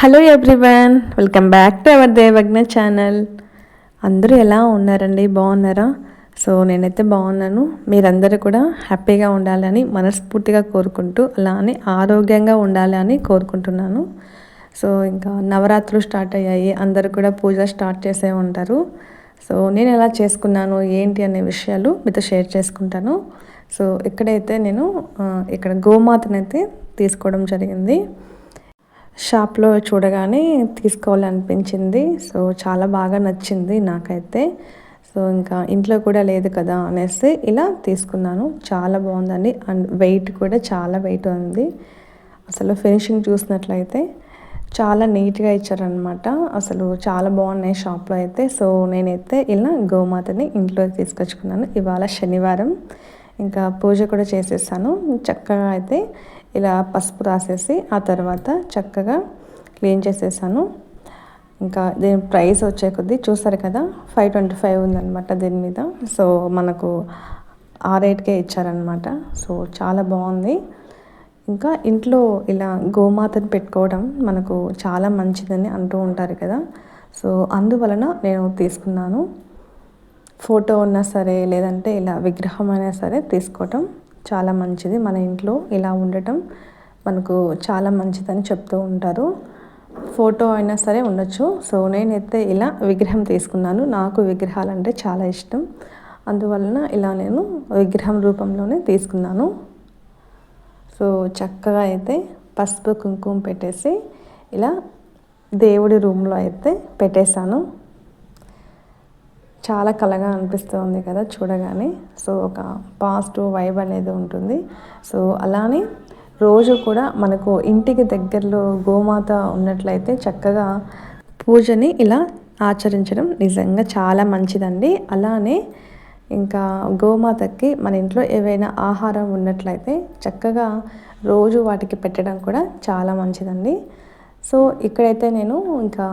Hello everyone welcome back to our Devagna channel. అందరూ ఎలా ఉన్నారండి? బాగున్నారా? సో నేనైతే బాగున్నాను. మీరందరూ కూడా హ్యాపీగా ఉండాలని మనస్ఫూర్తిగా కోరుకుంటూ అలానే ఆరోగ్యంగా ఉండాలని కోరుకుంటున్నాను. సో ఇంకా నవరాత్రులు స్టార్ట్ అయ్యాయి. అందరూ కూడా పూజ స్టార్ట్ చేసే ఉంటారు. సో నేను ఎలా చేసుకున్నాను ఏంటి అనే విషయాలు మీతో షేర్ చేసుకుంటాను. సో ఇక్కడైతే నేను ఇక్కడ గోమాతనైతే తీసుకోవడం జరిగింది. షాప్లో చూడగానే తీసుకోవాలనిపించింది. సో చాలా బాగా నచ్చింది నాకైతే. సో ఇంకా ఇంట్లో కూడా లేదు కదా అనేసి ఇలా తీసుకున్నాను. చాలా బాగుందండి. అండ్ వెయిట్ కూడా చాలా వెయిట్ ఉంది. అసలు ఫినిషింగ్ చూసినట్లయితే చాలా నీట్గా ఇచ్చారనమాట అసలు చాలా బాగున్నాయి షాప్లో అయితే. సో నేనైతే ఇలా గోమాతని ఇంట్లో తీసుకొచ్చుకున్నాను. ఇవాళ శనివారం. ఇంకా పూజ కూడా చేసేసాను. చక్కగా అయితే ఇలా పసుపు రాసేసి ఆ తర్వాత చక్కగా క్లీన్ చేసేసాను. ఇంకా దీని ప్రైస్ వచ్చే కొద్దీ చూసారు కదా ఫైవ్ ట్వంటీ ఫైవ్ ఉందన్నమాట దీని మీద. సో మనకు ఆ రేట్కే ఇచ్చారనమాట సో చాలా బాగుంది. ఇంకా ఇంట్లో ఇలా గోమాతను పెట్టుకోవడం మనకు చాలా మంచిదని అంటూ ఉంటారు కదా. సో అందువలన నేను తీసుకున్నాను. ఫోటో ఉన్నా సరే లేదంటే ఇలా విగ్రహం అయినా సరే తీసుకోవటం చాలా మంచిది. మన ఇంట్లో ఇలా ఉండటం మనకు చాలా మంచిదని చెప్తూ ఉంటారు. ఫోటో అయినా సరే ఉండొచ్చు. సో నేనైతే ఇలా విగ్రహం తీసుకున్నాను. నాకు విగ్రహాలు అంటే చాలా ఇష్టం. అందువలన ఇలా నేను విగ్రహం రూపంలోనే తీసుకున్నాను. సో చక్కగా అయితే పసుపు కుంకుమ పెట్టేసి ఇలా దేవుడి రూమ్లో అయితే పెట్టేశాను. చాలా కలగా అనిపిస్తుంది కదా చూడగానే. సో ఒక పాజిటివ్ వైబ్ అనేది ఉంటుంది. సో అలానే రోజు కూడా మనకు ఇంటికి దగ్గరలో గోమాత ఉన్నట్లయితే చక్కగా పూజని ఇలా ఆచరించడం నిజంగా చాలా మంచిదండి. అలానే ఇంకా గోమాతకి మన ఇంట్లో ఏవైనా ఆహారం ఉన్నట్లయితే చక్కగా రోజు వాటికి పెట్టడం కూడా చాలా మంచిదండి. సో ఇక్కడైతే నేను ఇంకా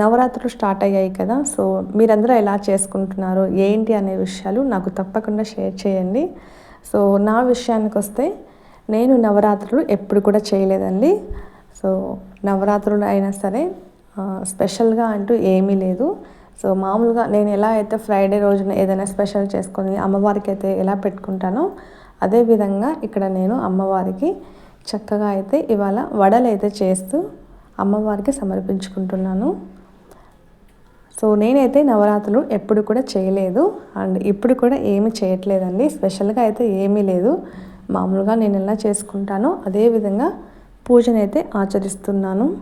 నవరాత్రులు స్టార్ట్ అయ్యాయి కదా సో మీరందరూ ఎలా చేసుకుంటున్నారు ఏంటి అనే విషయాలు నాకు తప్పకుండా షేర్ చేయండి. సో నా విషయానికి వస్తే నేను నవరాత్రులు ఎప్పుడు కూడా చేయలేదండి. సో నవరాత్రులు అయినా సరే స్పెషల్గా అంటూ ఏమీ లేదు. సో మామూలుగా నేను ఎలా అయితే ఫ్రైడే రోజున ఏదైనా స్పెషల్ చేసుకొని అమ్మవారికి అయితే ఎలా పెట్టుకుంటానో అదే విధంగా ఇక్కడ నేను అమ్మవారికి చక్కగా అయితే ఇవాళ వడలు అయితే చేస్తూ అమ్మవారికి సమర్పించుకుంటున్నాను. సో నేనైతే నవరాత్రులు ఎప్పుడు కూడా చేయలేదు. అండ్ ఇప్పుడు కూడా ఏమి చేయట్లేదండి. స్పెషల్గా అయితే ఏమీ లేదు. మామూలుగా నేను ఎలా చేసుకుంటానో అదే విధంగా పూజనైతే ఆచరిస్తున్నాను.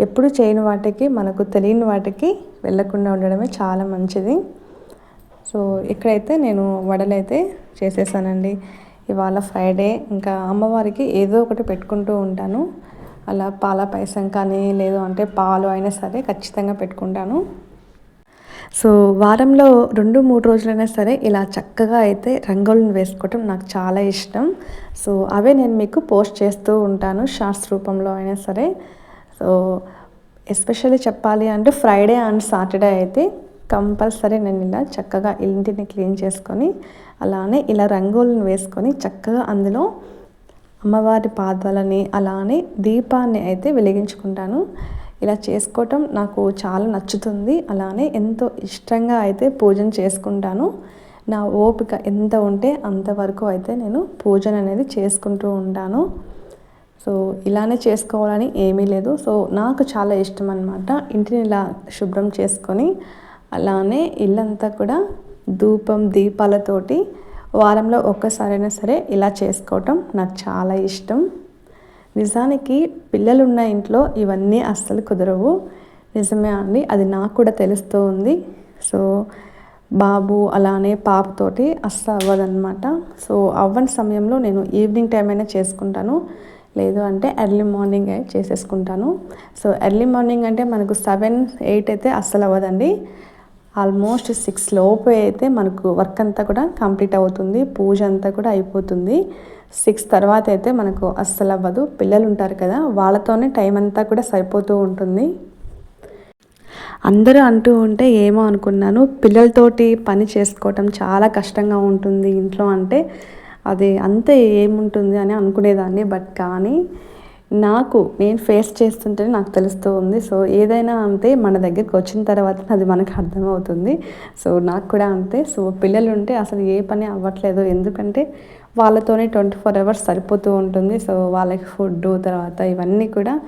ఎప్పుడు చేయని వాటికి మనకు తెలియని వాటికి వెళ్ళకుండా ఉండడమే చాలా మంచిది. సో ఇక్కడైతే నేను వడలైతే చేసేసానండి. ఇవాళ ఫ్రైడే. ఇంకా అమ్మవారికి ఏదో ఒకటి పెట్టుకుంటూ ఉంటాను. అలా పాల పాయసం కానీ లేదు అంటే పాలు అయినా సరే ఖచ్చితంగా పెట్టుకుంటాను. సో వారంలో రెండు మూడు రోజులైనా సరే ఇలా చక్కగా అయితే రంగులను వేసుకోవటం నాకు చాలా ఇష్టం. సో అవే నేను మీకు పోస్ట్ చేస్తూ ఉంటాను షార్ట్స్ రూపంలో అయినా సరే. సో ఎస్పెషల్లీ చెప్పాలి అంటే ఫ్రైడే అండ్ సాటర్డే అయితే కంపల్సరీ నేను ఇలా చక్కగా ఇంటిని క్లీన్ చేసుకొని అలానే ఇలా రంగులను వేసుకొని చక్కగా అందులో అమ్మవారి పాదాలని అలానే దీపాన్ని అయితే వెలిగించుకుంటాను. ఇలా చేసుకోవటం నాకు చాలా నచ్చుతుంది. అలానే ఎంతో ఇష్టంగా అయితే పూజను చేసుకుంటాను. నా ఓపిక ఎంత ఉంటే అంతవరకు అయితే నేను పూజను అనేది చేసుకుంటూ ఉంటాను. సో ఇలానే చేసుకోవాలని ఏమీ లేదు. సో నాకు చాలా ఇష్టం అనమాట ఇంటిని ఇలా శుభ్రం చేసుకొని అలానే ఇల్లంతా కూడా ధూపం దీపాలతోటి వారంలో ఒక్కసారైనా సరే ఇలా చేసుకోవటం నాకు చాలా ఇష్టం. నిజానికి పిల్లలు ఉన్న ఇంట్లో ఇవన్నీ అస్సలు కుదరవు. నిజమే అండి అది నాకు కూడా తెలుస్తూ ఉంది. సో బాబు అలానే పాపతోటి అస్సలు అవ్వదన్నమాట. సో అవ్వని సమయంలో నేను ఈవినింగ్ టైం అయినా చేసుకుంటాను. లేదు అంటే ఎర్లీ మార్నింగ్ చేసేసుకుంటాను. సో ఎర్లీ మార్నింగ్ అంటే మనకు సెవెన్ ఎయిట్ అయితే అస్సలు అవ్వదండి. ఆల్మోస్ట్ సిక్స్ లోపు అయితే మనకు వర్క్ అంతా కూడా కంప్లీట్ అవుతుంది పూజ అంతా కూడా అయిపోతుంది. సిక్స్ తర్వాత అయితే మనకు అస్సలు అవ్వదు. పిల్లలు ఉంటారు కదా వాళ్ళతోనే టైం అంతా కూడా సరిపోతూ ఉంటుంది. అందరూ అంటూ ఉంటే ఏమో అనుకున్నాను. పిల్లలతోటి పని చేసుకోవటం చాలా కష్టంగా ఉంటుంది ఇంట్లో అంటే. అది అంతే ఏముంటుంది అని అనుకునేదాన్ని బట్ కానీ నాకు నేను ఫేస్ చేస్తుంటేనే నాకు తెలుస్తూ ఉంది. సో ఏదైనా అంతే మన దగ్గరికి వచ్చిన తర్వాత అది మనకు అర్థమవుతుంది. సో నాకు కూడా అంతే. సో పిల్లలు ఉంటే అసలు ఏ పని అవ్వట్లేదు. ఎందుకంటే వాళ్ళతోనే ట్వంటీ ఫోర్ అవర్స్ సరిపోతూ ఉంటుంది. సో వాళ్ళకి ఫుడ్ తర్వాత ఇవన్నీ కూడా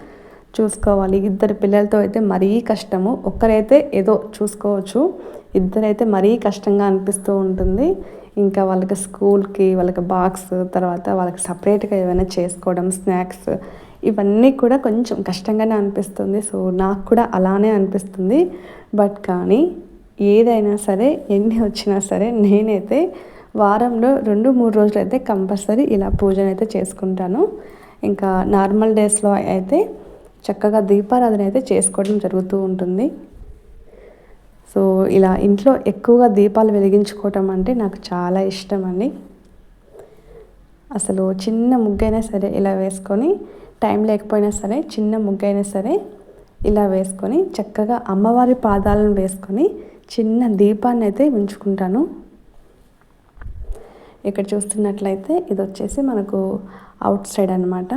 చూసుకోవాలి. ఇద్దరు పిల్లలతో అయితే మరీ కష్టము. ఒక్కరైతే ఏదో చూసుకోవచ్చు. ఇద్దరైతే మరీ కష్టంగా అనిపిస్తూ ఉంటుంది. ఇంకా వాళ్ళకి స్కూల్కి వాళ్ళకి బాక్స్ తర్వాత వాళ్ళకి సపరేట్గా ఏమైనా చేసుకోవడం స్నాక్స్ ఇవన్నీ కూడా కొంచెం కష్టంగానే అనిపిస్తుంది. సో నాకు కూడా అలానే అనిపిస్తుంది. బట్ కానీ ఏదైనా సరే ఎన్ని వచ్చినా సరే నేనైతే వారంలో రెండు మూడు రోజులు అయితే కంపల్సరీ ఇలా పూజను అయితే చేసుకుంటాను. ఇంకా నార్మల్ డేస్లో అయితే చక్కగా దీపారాధన అయితే చేసుకోవడం జరుగుతూ ఉంటుంది. సో ఇలా ఇంట్లో ఎక్కువగా దీపాలు వెలిగించుకోవటం అంటే నాకు చాలా ఇష్టం అండి. అసలు చిన్న ముగ్గైనా సరే ఇలా వేసుకొని టైం లేకపోయినా సరే చిన్న ముగ్గైనా సరే ఇలా వేసుకొని చక్కగా అమ్మవారి పాదాలను వేసుకొని చిన్న దీపాన్ని అయితే ఉంచుకుంటాను ఇక్కడ చూస్తున్నట్లయితే ఇది వచ్చేసి మనకు అవుట్ సైడ్ అనమాట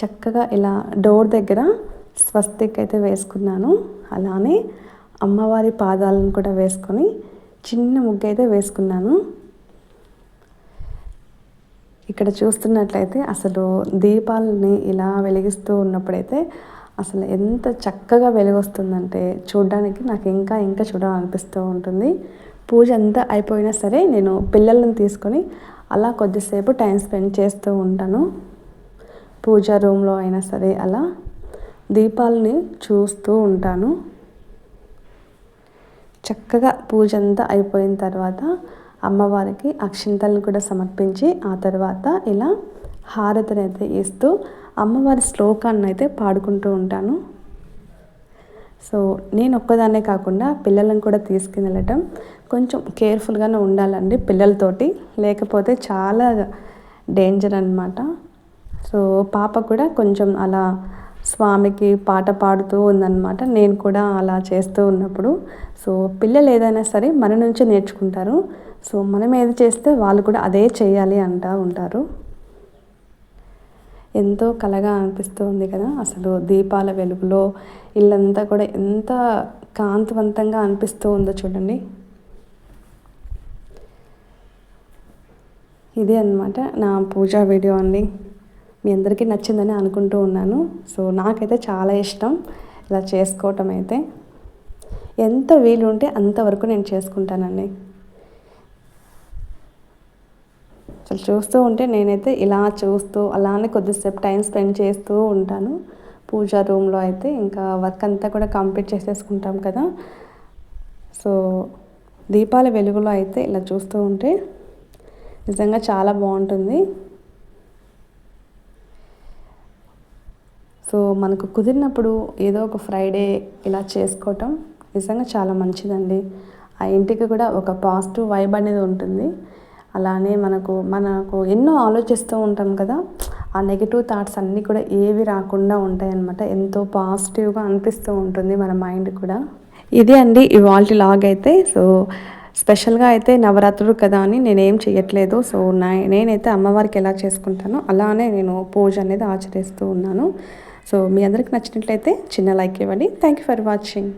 చక్కగా ఇలా డోర్ దగ్గర స్వస్తిక్ అయితే వేసుకున్నాను. అలానే అమ్మవారి పాదాలను కూడా వేసుకొని చిన్న ముగ్గు అయితే వేసుకున్నాను. ఇక్కడ చూస్తున్నట్లయితే అసలు దీపాలని ఇలా వెలిగిస్తూ ఉన్నప్పుడైతే అసలు ఎంత చక్కగా వెలుగొస్తుందంటే చూడడానికి నాకు ఇంకా ఇంకా చూడాలనిపిస్తూ ఉంటుంది. పూజ అంతా అయిపోయినా సరే నేను పిల్లలను తీసుకొని అలా కొద్దిసేపు టైం స్పెండ్ చేస్తూ ఉంటాను. పూజా రూమ్లో అయినా సరే అలా దీపాలని చూస్తూ ఉంటాను. చక్కగా పూజ అంతా అయిపోయిన తర్వాత అమ్మవారికి అక్షింతలను కూడా సమర్పించి ఆ తర్వాత ఇలా హారతిని అయితే ఇస్తూ అమ్మవారి శ్లోకాన్ని అయితే పాడుకుంటూ ఉంటాను. సో నేను ఒక్కదాన్నే కాకుండా పిల్లలను కూడా తీసుకుని వెళ్ళటం కొంచెం కేర్ఫుల్గానే ఉండాలండి పిల్లలతోటి. లేకపోతే చాలా డేంజర్ అనమాట సో పాప కూడా కొంచెం అలా స్వామికి పాట పాడుతూ ఉందన్నమాట. నేను కూడా అలా చేస్తూ ఉన్నప్పుడు. సో పిల్లలు ఏదైనా సరే మన నుంచి నేర్చుకుంటారు. సో మనం ఏది చేస్తే వాళ్ళు కూడా అదే చేయాలి అంటూ ఉంటారు. ఎంతో కలగా అనిపిస్తూ ఉంది కదా అసలు దీపాల వెలుగులో ఇల్లంతా కూడా ఎంత కాంతివంతంగా అనిపిస్తూ ఉందో చూడండి. ఇదే అనమాట నా పూజా వీడియో అండి. మీ అందరికీ నచ్చిందని అనుకుంటూ ఉన్నాను. సో నాకైతే చాలా ఇష్టం ఇలా చేసుకోవటం అయితే. ఎంత వీలు ఉంటే అంతవరకు నేను చేసుకుంటానండి. అసలు చూస్తూ ఉంటే నేనైతే ఇలా చూస్తూ అలానే కొద్దిసేపు టైం స్పెండ్ చేస్తూ ఉంటాను. పూజా రూమ్లో అయితే ఇంకా వర్క్ అంతా కూడా కంప్లీట్ చేసేసుకుంటాం కదా. సో దీపాల వెలుగులో అయితే ఇలా చూస్తూ ఉంటే నిజంగా చాలా బాగుంటుంది. సో మనకు కుదిరినప్పుడు ఏదో ఒక ఫ్రైడే ఇలా చేసుకోవటం నిజంగా చాలా మంచిదండి. ఆ ఇంటికి కూడా ఒక పాజిటివ్ వైబ్ అనేది ఉంటుంది. అలానే మనకు మనకు ఎన్నో ఆలోచిస్తూ ఉంటాం కదా ఆ నెగిటివ్ థాట్స్ అన్నీ కూడా ఏవి రాకుండా ఉంటాయన్నమాట. ఎంతో పాజిటివ్గా అనిపిస్తూ ఉంటుంది మన మైండ్ కూడా. ఇదే అండి ఇవాళ లాగ్ అయితే. సో స్పెషల్గా అయితే నవరాత్రులు కదా అని నేనేం చేయట్లేదు సో నా నేనైతే అమ్మవారికి ఎలా చేసుకుంటానో అలానే నేను పూజ అనేది ఆచరిస్తూ ఉన్నాను. సో మీ అందరికి నచ్చినట్లయితే చిన్న లైక్ ఇవ్వండి. Thank you for watching